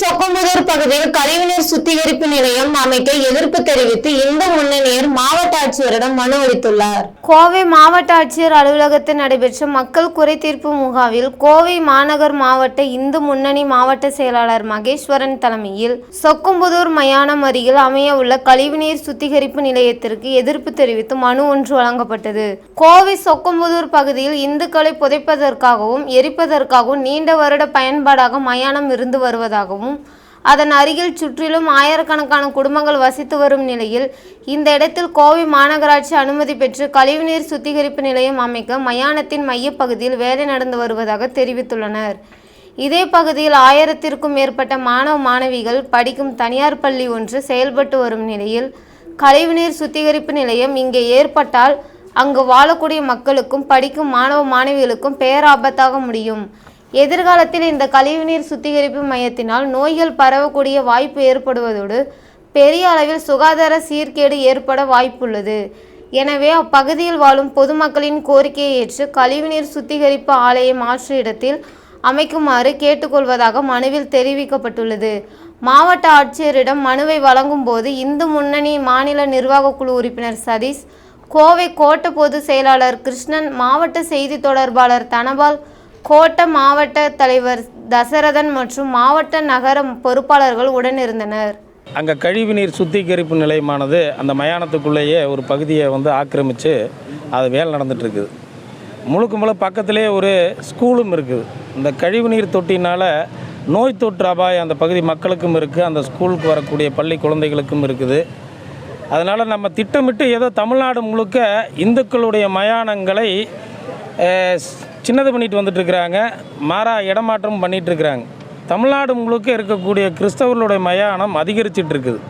சொக்கமுதூர் பகுதியில் கழிவுநீர் சுத்திகரிப்பு நிலையம் அமைக்க எதிர்ப்பு தெரிவித்து இந்து முன்னணியர் மாவட்ட ஆட்சியரிடம் மனு அளித்துள்ளார். கோவை மாவட்ட ஆட்சியர் அலுவலகத்தில் நடைபெற்ற மக்கள் குறை தீர்ப்பு முகாமில் கோவை மாநகர் மாவட்ட இந்து முன்னணி மாவட்ட செயலாளர் மகேஸ்வரன் தலைமையில் சொக்கம்புதூர் மயானம் அருகில் அமைய உள்ள கழிவுநீர் சுத்திகரிப்பு நிலையத்திற்கு எதிர்ப்பு தெரிவித்து மனு ஒன்று வழங்கப்பட்டது. கோவை சொக்கம்புதூர் பகுதியில் இந்துக்களை புதைப்பதற்காகவும் எரிப்பதற்காகவும் நீண்ட வருட பயன்பாடாக மயானம் இருந்து வருவதாகவும் அதன் அருகில் சுற்றிலும் ஆயிரக்கணக்கான குடும்பங்கள் வசித்து வரும் நிலையில் இந்த இடத்தில் கோவை மாநகராட்சி அனுமதி பெற்று கழிவுநீர் சுத்திகரிப்பு நிலையம் அமைக்க மயானத்தின் மையப்பகுதியில் வேலை நடந்து வருவதாக தெரிவித்துள்ளனர். இதே பகுதியில் ஆயிரத்திற்கும் மேற்பட்ட மாணவ மாணவிகள் படிக்கும் தனியார் பள்ளி ஒன்று செயல்பட்டு வரும் நிலையில் கழிவுநீர் சுத்திகரிப்பு நிலையம் இங்கே ஏற்பட்டால் அங்கு வாழக்கூடிய மக்களுக்கும் படிக்கும் மாணவ மாணவிகளுக்கும் பேராபத்தாக முடியும். எதிர்காலத்தில் இந்த கழிவுநீர் சுத்திகரிப்பு மையத்தினால் நோய்கள் பரவக்கூடிய வாய்ப்பு ஏற்படுவதோடு பெரிய அளவில் சுகாதார சீர்கேடு ஏற்பட வாய்ப்புள்ளது. எனவே அப்பகுதியில் வாழும் பொதுமக்களின் கோரிக்கையை ஏற்று கழிவுநீர் சுத்திகரிப்பு ஆலையை மாற்று இடத்தில் அமைக்குமாறு கேட்டுக்கொள்வதாக மனுவில் தெரிவிக்கப்பட்டுள்ளது. மாவட்ட ஆட்சியரிடம் மனுவை வழங்கும் போது இந்து முன்னணி மாநில நிர்வாகக் குழு உறுப்பினர் சதீஷ் கோவை கோட்ட பொதுச் செயலாளர் கிருஷ்ணன் மாவட்ட செய்தி தொடர்பாளர் தனபால் கோட்ட மாவட்ட தலைவர் தசரதன் மற்றும் மாவட்ட நகர பொறுப்பாளர்கள் உடனிருந்தனர் அங்கே கழிவுநீர் சுத்திகரிப்பு நிலையமானது அந்த மயானத்துக்குள்ளேயே ஒரு பகுதியை வந்து ஆக்கிரமித்து அது வேலை நடந்துகிட்ருக்குது முழுக்க முழுக்க பக்கத்திலே ஒரு ஸ்கூலும் இருக்குது. இந்த கழிவுநீர் தொட்டினால் நோய் தொற்று அபாயம் அந்த பகுதி மக்களுக்கும் இருக்குது அந்த ஸ்கூலுக்கு வரக்கூடிய பள்ளி குழந்தைகளுக்கும் இருக்குது. அதனால் நம்ம திட்டமிட்டு ஏதோ தமிழ்நாடு முழுக்க இந்துக்களுடைய மயானங்களை சின்னது பண்ணிட்டு வந்துட்டுருக்கிறாங்க. மாறா இடமாற்றம் பண்ணிகிட்ருக்குறாங்க தமிழ்நாடு முழுக்க இருக்கக்கூடிய கிறிஸ்தவர்களுடைய மயானம் அதிகரிச்சிட்ருக்குது